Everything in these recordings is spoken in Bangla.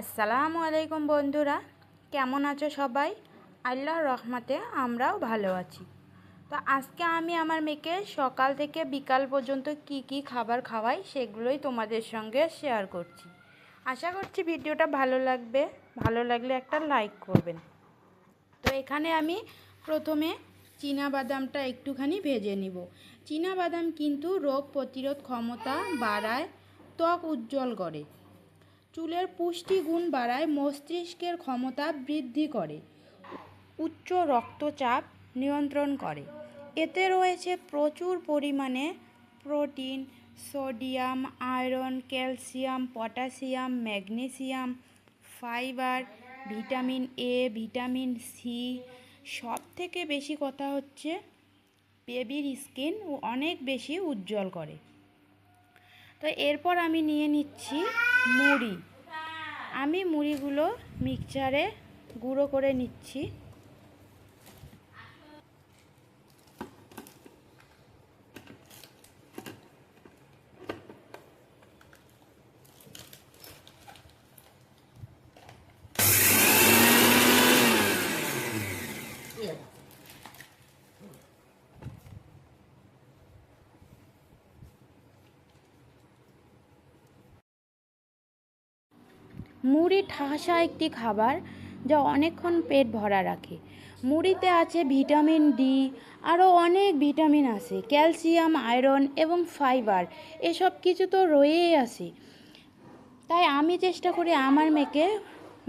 আসসালামু আলাইকুম বন্ধুরা, কেমন আছো সবাই? আল্লাহ রহমাতে আমরাও ভালো আছি। তো আজকে আমি আমার মেয়েকে সকাল থেকে বিকাল পর্যন্ত কি কি খাবার খাওয়াই সেগুলোই তোমাদের সঙ্গে শেয়ার করছি। আশা করছি ভিডিওটা ভালো লাগবে, ভালো লাগলে একটা লাইক করবেন। তো এখানে আমি প্রথমে চীনা বাদামটা একটুখানি ভেজে নিব। চীনা বাদাম কিন্তু রোগ প্রতিরোধ ক্ষমতা বাড়ায়, ত্বক উজ্জ্বল করে। চুলের পুষ্টিগুণ বাড়ায় মস্তিষ্কের ক্ষমতা বৃদ্ধি করে। উচ্চ রক্তচাপ নিয়ন্ত্রণ করে। এতে রয়েছে প্রচুর পরিমাণে protein, sodium, iron, calcium, potassium, magnesium, fibre, vitamin A, vitamin C. সব থেকে বেশি কথা হচ্ছে বেবির স্কিন অনেক বেশি উজ্জ্বল করে। তো এরপর আমি নিয়ে নিচ্ছি মুড়ি। আমি মুড়িগুলো মিক্সচারে গুঁড়ো করে নিচ্ছি। মুড়ি ঠাসা একটি খাবার যা অনেকক্ষণ পেট ভরা রাখে। মুড়িতে আছে ভিটামিন ডি, আরও অনেক ভিটামিন আছে, ক্যালসিয়াম, আয়রন এবং ফাইবার। এসব কিছু তো রয়েই আছে। তাই আমি চেষ্টা করি আমার মেয়েকে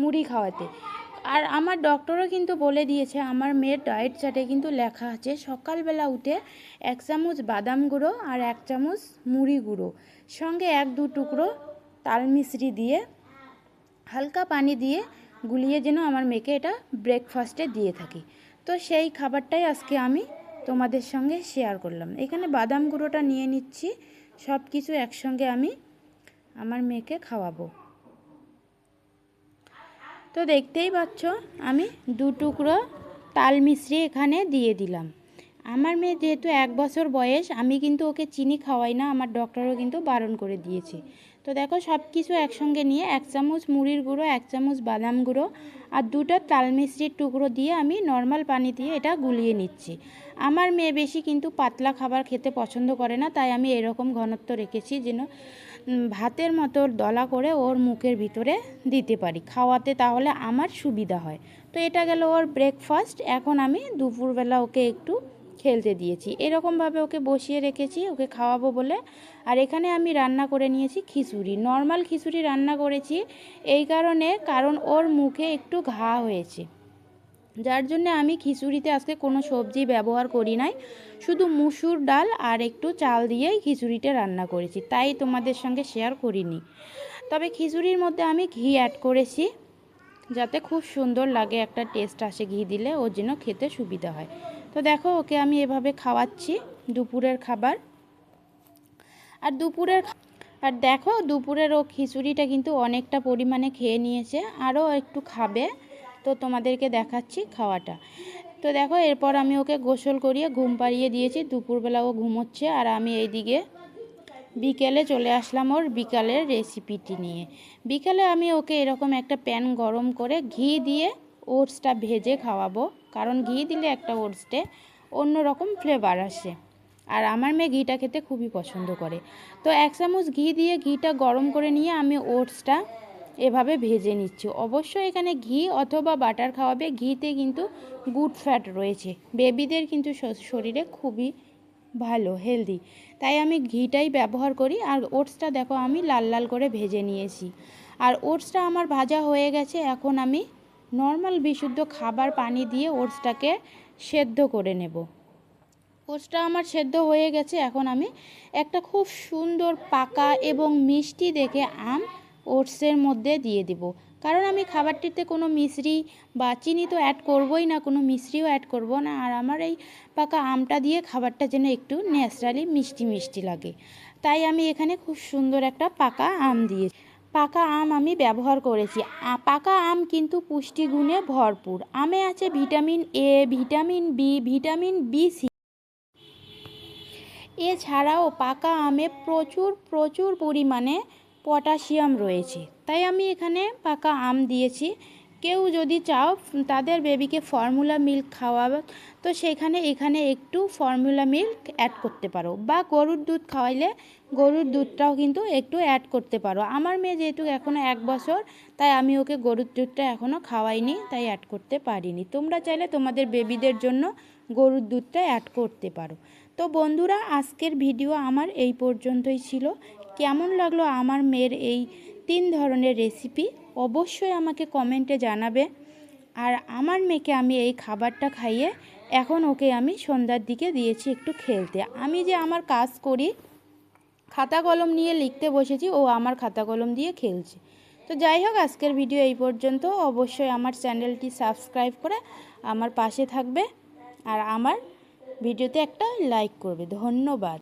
মুড়ি খাওয়াতে। আর আমার ডক্টরও কিন্তু বলে দিয়েছে, আমার মেয়ের ডায়েট চার্টে কিন্তু লেখা আছে, সকালবেলা উঠে এক চামচ বাদাম গুঁড়ো আর এক চামচ মুড়ি গুঁড়ো। সঙ্গে এক দু টুকরো তাল মিশ্রি দিয়ে হালকা পানি দিয়ে গুলিয়ে যেন আমার মেয়েকে এটা ব্রেকফাস্টে দিয়ে থাকি। তো সেই খাবারটাই আজকে আমি তোমাদের সঙ্গে শেয়ার করলাম। এখানে বাদাম গুঁড়োটা নিয়ে নিচ্ছি সব কিছু একসঙ্গে আমি আমার মেয়েকে খাওয়াবো। তো দেখতেই পাচ্ছ, আমি দু টুকরো তাল মিশ্রি এখানে দিয়ে দিলাম। আমার মেয়ে যেহেতু এক বছর বয়স, আমি কিন্তু ওকে চিনি খাওয়াই না, আমার ডক্টরও কিন্তু বারণ করে দিয়েছে। তো দেখো সব কিছু একসঙ্গে নিয়ে এক চামচ মুড়ির গুঁড়ো, এক চামচ বাদাম গুঁড়ো আর দুটো তাল মিশ্রির টুকরো দিয়ে আমি নর্মাল পানি দিয়ে এটা গুলিয়ে নিচ্ছি। আমার মেয়ে বেশি কিন্তু পাতলা খাবার খেতে পছন্দ করে না, তাই আমি এরকম ঘনত্ব রেখেছি যেন ভাতের মতো দলা করে ওর মুখের ভিতরে দিতে পারি, খাওয়াতে তাহলে আমার সুবিধা হয়। তো এটা গেল ওর ব্রেকফাস্ট এখন আমি দুপুরবেলা ওকে একটু খেলতে দিয়েছি। এরকমভাবে ওকে বসিয়ে রেখেছি, ওকে খাওয়াবো বলে। আর এখানে আমি রান্না করে নিয়েছি খিচুড়ি। নর্মাল খিচুড়ি রান্না করেছি এই কারণে, কারণ ওর মুখে একটু ঘা হয়েছে। যার জন্য আমি খিচুড়িতে আজকে কোনো সবজি ব্যবহার করি নাই। শুধু মুসুর ডাল আর একটু চাল দিয়েই খিচুড়িটা রান্না করেছি। তাই তোমাদের সঙ্গে শেয়ার করিনি। তবে খিচুড়ির মধ্যে আমি ঘি অ্যাড করেছি। যাতে খুব সুন্দর লাগে, একটা টেস্ট আসে ঘি দিলে, ওর জন্য খেতে সুবিধা হয়। তো দেখো, ওকে আমি এভাবে খাওয়াচ্ছি দুপুরের খাবার। আর দুপুরের আর দেখো, দুপুরের ও খিচুড়িটা কিন্তু অনেকটা পরিমাণে খেয়ে নিয়েছে, আরও একটু খাবে। তো তোমাদেরকে দেখাচ্ছি খাওয়াটা। তো দেখো, এরপর আমি ওকে গোসল করিয়ে ঘুম পাড়িয়ে দিয়েছি, দুপুরবেলা ও ঘুমোচ্ছে, আর আমি এইদিকে বিকেলে চলে আসলাম ওর বিকালের রেসিপিটি নিয়ে। বিকালে আমি ওকে এরকম একটা প্যান গরম করে ঘি দিয়ে ওটসটা ভেজে খাওয়াবো। কারণ ঘি দিলে একটা ওটসটে অন্যরকম ফ্লেভার আসে। আর আমার মেয়ে ঘিটা খেতে খুবই পছন্দ করে। তো এক চামচ ঘি দিয়ে ঘিটা গরম করে নিয়ে আমি ওটসটা এভাবে ভেজে নিচ্ছি। অবশ্যই এখানে ঘি অথবা বাটার খাওয়াবে। ঘিতে কিন্তু গুড ফ্যাট রয়েছে। বেবিদের কিন্তু শরীরে খুবই ভালো হেলদি তাই আমি ঘিটাই ব্যবহার করি আর ওটসটা দেখো আমি লাল লাল করে ভেজে নিয়েছি। আর ওটসটা আমার ভাজা হয়ে গেছে, এখন আমি নর্মাল বিশুদ্ধ খাবার পানি দিয়ে ওটসটাকে সেদ্ধ করে নেব। ওটসটা আমার সেদ্ধ হয়ে গেছে, এখন আমি একটা খুব সুন্দর পাকা এবং মিষ্টি দেখে আম ওটসের মধ্যে দিয়ে দিব। কারণ আমি খাবারটিতে কোনো মিশ্রি বা চিনি তো অ্যাড করবই না, কোনো মিশ্রিও অ্যাড করব না। আর আমার এই পাকা আমটা দিয়ে খাবারটা যেন একটু ন্যাচারালি মিষ্টি মিষ্টি লাগে। তাই আমি এখানে খুব সুন্দর একটা পাকা আম দিয়ে পাকা আম আমি ব্যবহার করেছি। পাকা আম কিন্তু পুষ্টিগুণে ভরপুর। আমে আছে vitamin A, vitamin B vitamin B, C. এছাড়াও পাকা আমে প্রচুর প্রচুর পরিমাণে পটাশিয়াম রয়েছে। তাই আমি এখানে পাকা আম দিয়েছি। কেউ যদি চাও, তাদের বেবিকে ফর্মুলা মিল্ক খাওয়াবে। তো সেখানে, এখানে একটু ফর্মুলা মিল্ক অ্যাড করতে পারো। বা গরুর দুধ খাওয়াইলে গরুর দুধটাও কিন্তু একটু অ্যাড করতে পারো। আমার মেয়ে যেহেতু এখনও এক বছর, তাই আমি ওকে গরুর দুধটা এখনও খাওয়াইনি, তাই অ্যাড করতে পারিনি। তোমরা চাইলে তোমাদের বেবিদের জন্য গরুর দুধটা অ্যাড করতে পারো। তো বন্ধুরা, আজকের ভিডিও আমার এই পর্যন্তই ছিল। কেমন লাগল আমার মেয়ের এই তিন ধরনের রেসিপি অবশ্যই আমাকে কমেন্টে জানাবে। আর আমার মেয়েকে আমি এই খাবারটা খাইয়ে এখন ওকে আমি সন্ধ্যার দিকে দিয়েছি একটু খেলতে। আমি যে আমার কাজ করি, খাতা কলম নিয়ে লিখতে বসেছি, ও আমার খাতা কলম দিয়ে খেলছে। তো যাই হোক, আজকের ভিডিও এই পর্যন্ত। অবশ্যই আমার চ্যানেলটি সাবস্ক্রাইব করে আমার পাশে থাকবে। আর আমার ভিডিওতে একটা লাইক করবে ধন্যবাদ।